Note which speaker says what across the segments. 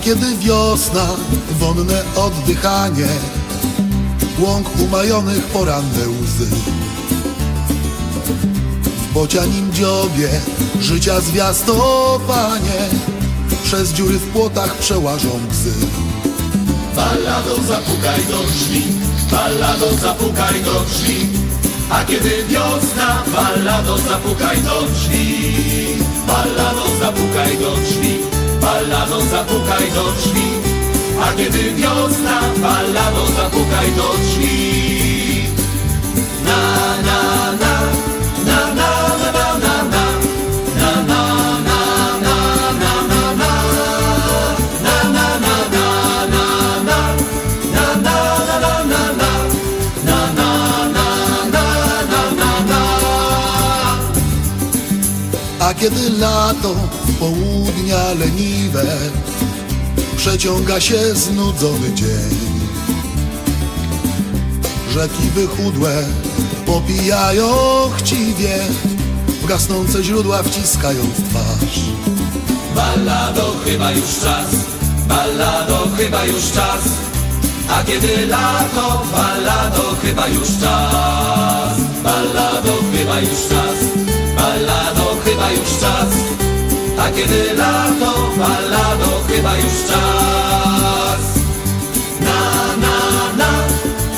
Speaker 1: kiedy wiosna, wonne oddychanie Łąk umajonych poranne łzy. W bocianim dziobie życia zwiastowanie Przez dziury w płotach przełażą łzy
Speaker 2: Ballado zapukaj do drzwi, ballado zapukaj do drzwi. A kiedy wiosna, ballado zapukaj do drzwi Ballado zapukaj do drzwi, ballado zapukaj do drzwi. A kiedy wiosna, ballado zapukaj do drzwi. Na na, na
Speaker 1: kiedy lato, południa leniwe Przeciąga się znudzony dzień. Rzeki wychudłe popijają chciwie W gasnące źródła wciskając twarz.
Speaker 2: Ballado chyba już czas, ballado chyba już czas. A kiedy lato, ballado chyba już czas Ballado chyba już czas, już czas A kiedy lato, ballado chyba już czas Na na na,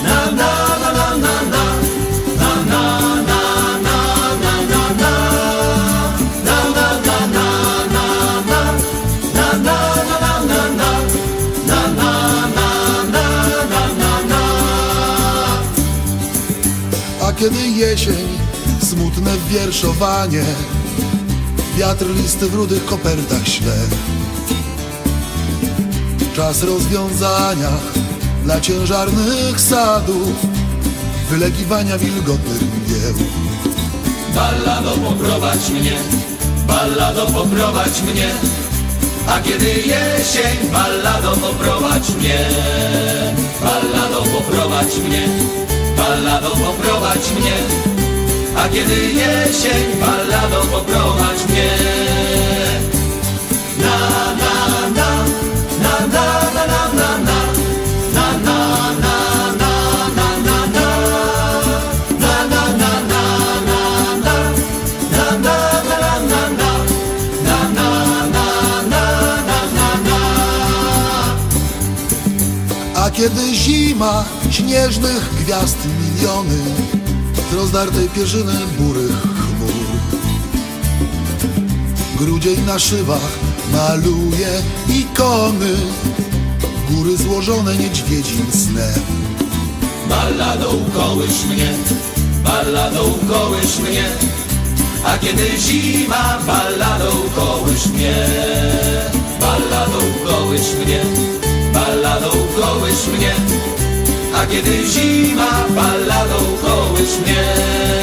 Speaker 2: na na na na na na Na na na na na na na Na na na na na na Na na na na na na Na na na na na na na
Speaker 1: A kiedy jesień, smutne wierszowanie Wiatr listy w rudych kopertach śle. Czas rozwiązania dla ciężarnych sadów Wylegiwania wilgotnych mgieł.
Speaker 2: Ballado poprowadź mnie, ballado poprowadź mnie A kiedy jesień, ballado poprowadź mnie. Ballado poprowadź mnie, ballado poprowadź mnie A kiedy jesień, ballado poprowadź mnie Na na na, na na na na na na Na na na na na na na Na na na na na na Na na na na na na Na na na na na na na
Speaker 1: A kiedy zima śnieżnych gwiazd miliony rozdartej pierzyny burych chmur. Grudzień na szybach maluje ikony Góry złożone niedźwiedzim snem.
Speaker 2: Ballado ukołysz mnie, ballado ukołysz mnie A kiedy zima, ballado ukołysz mnie. Ballado ukołysz mnie, ballado ukołysz mnie A kiedy zima, ballado ukołysz mnie Na